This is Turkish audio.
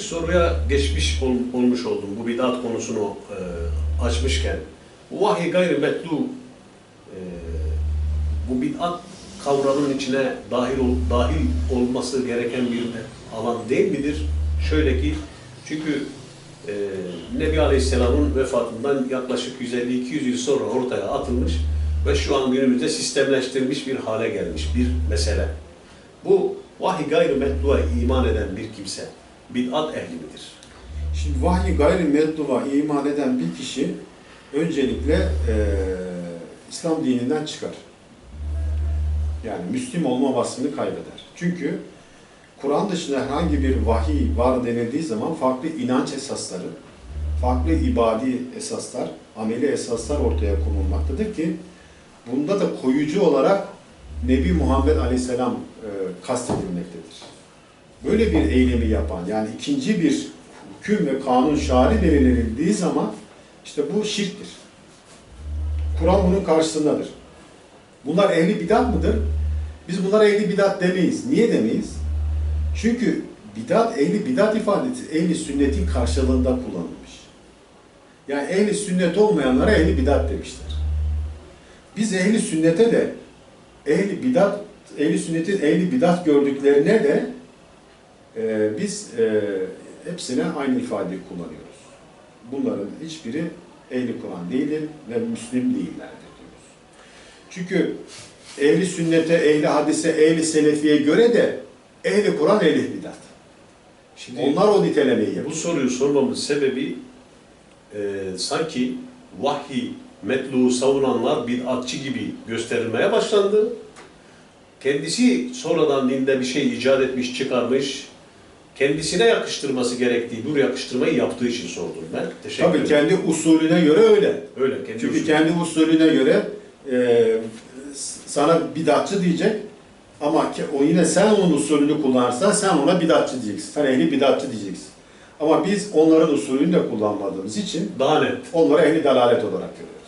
soruya geçmiş ol- olmuş oldum. Bu bid'at konusunu e, açmışken. Vahiy gayri metlu e, bu bid'at kavramının içine dahil ol- dahil olması gereken bir alan değil midir? Şöyle ki çünkü e, Nebi Aleyhisselam'ın vefatından yaklaşık 150-200 yıl sonra ortaya atılmış ve şu an günümüzde sistemleştirilmiş bir hale gelmiş bir mesele. Bu vahiy gayrı metluğa iman eden bir kimse bid'at ehli midir? Şimdi vahyi gayri metluba iman eden bir kişi öncelikle eee, İslam dininden çıkar. Yani Müslim olma vasfını kaybeder. Çünkü Kur'an dışında herhangi bir vahiy var denildiği zaman farklı inanç esasları, farklı ibadi esaslar, ameli esaslar ortaya konulmaktadır ki bunda da koyucu olarak Nebi Muhammed Aleyhisselam e, kastedilmektedir. Böyle bir eylemi yapan yani ikinci bir hüküm ve kanun şari belirlenildiği zaman işte bu şirktir. Kur'an bunun karşısındadır. Bunlar ehli bidat mıdır? Biz bunlara ehli bidat demeyiz. Niye demeyiz? Çünkü bidat, ehli bidat ifadesi ehli sünnetin karşılığında kullanılmış. Yani ehli sünnet olmayanlara ehli bidat demişler. Biz ehli sünnete de ehli bidat, ehli sünnetin ehli bidat gördüklerine de e, biz e, hepsine aynı ifadeyi kullanıyoruz. Bunların hiçbiri ehli Kur'an değildir ve Müslim değillerdir diyoruz. Çünkü ehli sünnete, ehli hadise, ehli selefiye göre de ehli Kur'an, ehli bidat. Şimdi Onlar o nitelemeyi bu yapıyor. soruyu sormamın sebebi e, sanki vahiy metluğu savunanlar bid'atçı gibi gösterilmeye başlandı. Kendisi sonradan dinde bir şey icat etmiş, çıkarmış, kendisine yakıştırması gerektiği bu yakıştırmayı yaptığı için sordum ben. Teşekkür Tabii ederim. kendi usulüne göre öyle. Öyle, kendi Çünkü usulü. kendi usulüne göre e, sana bidatçı diyecek ama o yine sen onun usulünü kullanırsan sen ona bidatçı diyeceksin. Sen ehli bidatçı diyeceksin. Ama biz onların usulünü de kullanmadığımız için Daha net. onları ehli dalalet olarak görüyoruz.